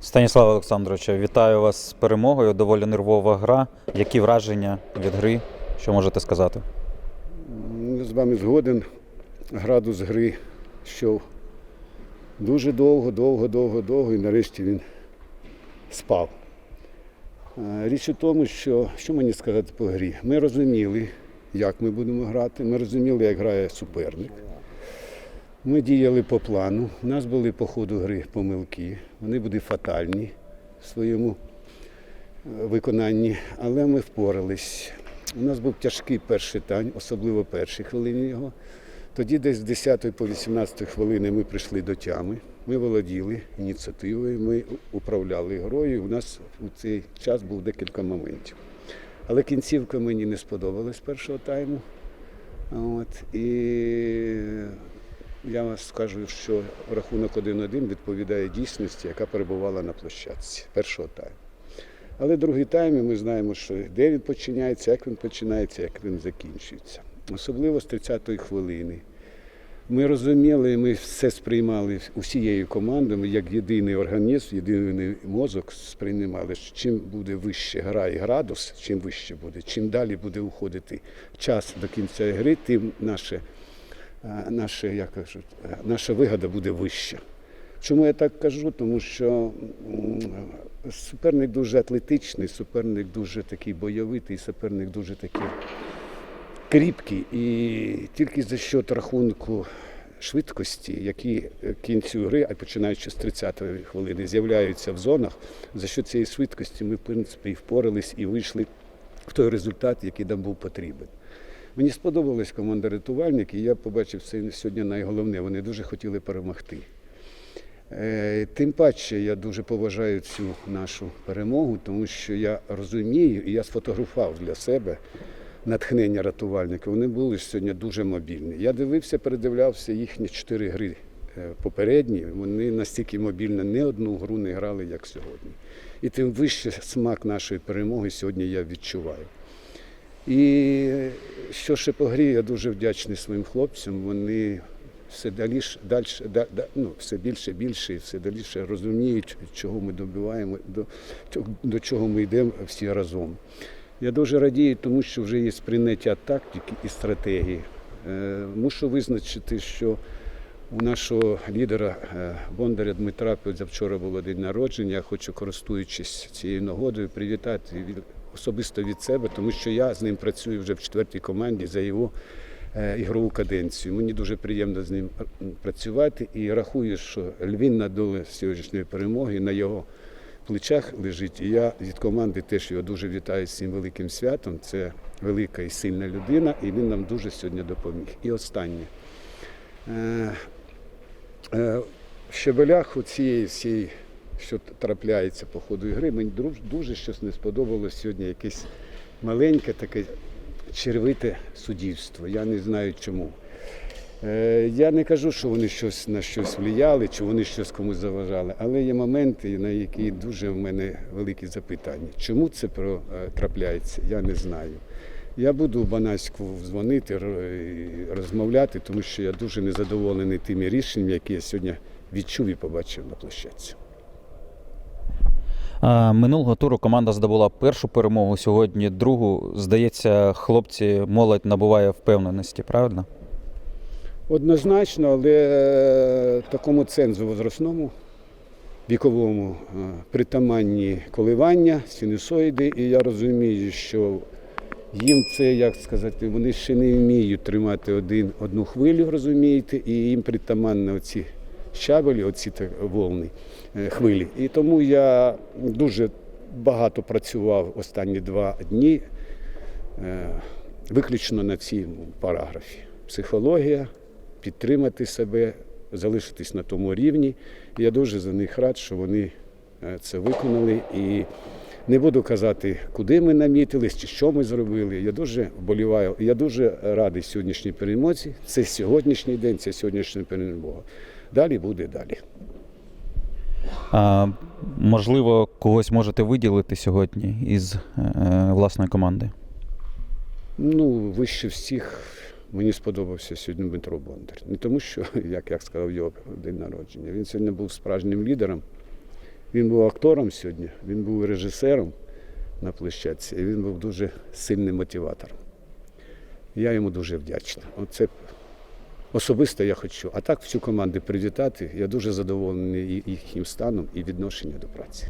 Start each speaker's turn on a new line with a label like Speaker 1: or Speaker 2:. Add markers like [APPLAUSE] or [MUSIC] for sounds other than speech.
Speaker 1: Станіслав Олександровича, вітаю вас з перемогою. Доволі нервова гра. Які враження від гри? Що можете сказати?
Speaker 2: Я з вами згоден. Градус гри йшов дуже довго, довго, довго, довго, і нарешті він спав. Річ у тому, що що мені сказати по грі? Ми розуміли, як ми будемо грати, ми розуміли, як грає суперник. Ми діяли по плану. У нас були по ходу гри помилки. Вони були фатальні в своєму е, виконанні, але ми впорались. У нас був тяжкий перший тайм, особливо перші хвилини його. Тоді десь з 10 по 18 хвилини ми прийшли до тями. Ми володіли ініціативою, ми управляли грою. У нас у цей час був декілька моментів. Але кінцівка мені не сподобалась першого тайму. От, і я вам скажу, що рахунок 1-1 відповідає дійсності, яка перебувала на площадці першого тайму. Але другий тайм, ми знаємо, що де він починається, як він починається, як він закінчується. Особливо з 30-ї хвилини. Ми розуміли, ми все сприймали усією командою, як єдиний організм, єдиний мозок сприймали, що чим буде вище гра і градус, чим вище буде, чим далі буде уходити час до кінця гри, тим наше, е, наше, як кажуть, е, наша вигода буде вища. Чому я так кажу? Тому що суперник дуже атлетичний, суперник дуже такий бойовитий, суперник дуже такий кріпкий. І тільки за счет рахунку швидкості, які кінцю гри, а починаючи з 30-ї хвилини, з'являються в зонах, за що цієї швидкості ми, в принципі, і впорались і вийшли в той результат, який нам був потрібен. Мені сподобалась команда рятувальник, і я побачив це сьогодні найголовне. Вони дуже хотіли перемогти. Е, Тим паче я дуже поважаю цю нашу перемогу, тому що я розумію, і я сфотографував для себе натхнення рятувальника. Вони були сьогодні дуже мобільні. Я дивився, передивлявся їхні чотири гри е, попередні. Вони настільки мобільно не одну гру не грали, як сьогодні. І тим вище смак нашої перемоги сьогодні я відчуваю. І що ще по грі, я дуже вдячний своїм хлопцям. Вони все далі, далі, да, ну, все більше, більше і все далі розуміють, чого ми добиваємо, до, до чого ми йдемо всі разом. Я дуже радію, тому що вже є сприйняття тактики і стратегії. Е, Мушу визначити, що у нашого лідера е, Бондаря Дмитра позавчора було день народження. Я хочу, користуючись цією нагодою, привітати особисто від себе, тому що я з ним працюю вже в четвертій команді за його е, ігрову каденцію. Мені дуже приємно з ним працювати і рахую, що львівна доля сьогоднішньої перемоги на його плечах лежить. І я від команди теж його дуже вітаю з цим великим святом. Це велика і сильна людина, і він нам дуже сьогодні допоміг. І останнє. Е, е, щебелях у цієї всієї, що трапляється по ходу ігри, мені дуже щось не сподобалось сьогодні якесь маленьке таке червите суддівство. Я не знаю чому. Е, Я не кажу, що вони щось на щось влияли, чи вони щось комусь заважали, але є моменти, на які дуже в мене великі запитання. Чому це е, трапляється, я не знаю. Я буду в Банаську дзвонити, розмовляти, тому що я дуже незадоволений тими рішеннями, які я сьогодні відчув і побачив на площадці.
Speaker 1: А, Минулого туру команда здобула першу перемогу, сьогодні другу. Здається, хлопці молодь набуває впевненості, правильно?
Speaker 2: Однозначно, але е, такому цензу возрастному, віковому е, притаманні коливання, синусоїди, і я розумію, що їм це, як сказати, вони ще не вміють тримати один, одну хвилю, розумієте, і їм притаманні оці щабелі, оці волни, е, хвилі. І тому я дуже багато працював останні два дні е, виключно на цьому параграфі. Психологія, підтримати себе, залишитись на тому рівні. Я дуже за них рад, що вони е, це виконали. І не буду казати, куди ми намітились чи що ми зробили. Я дуже вболіваю. Я дуже радий сьогоднішній перемозі. Це сьогоднішній день, це сьогоднішня перемога. Далі буде далі.
Speaker 1: А, можливо, когось можете виділити сьогодні із е, власної команди.
Speaker 2: Ну, вище всіх мені сподобався сьогодні Дмитро Бондар. Не тому, що, [LAUGHS] як я сказав, його день народження. Він сьогодні був справжнім лідером. Він був актором сьогодні, він був режисером на площадці, і він був дуже сильним мотиватором. Я йому дуже вдячний. Оце особисто я хочу. А так всю команду привітати. Я дуже задоволений їхнім станом і відношенням до праці.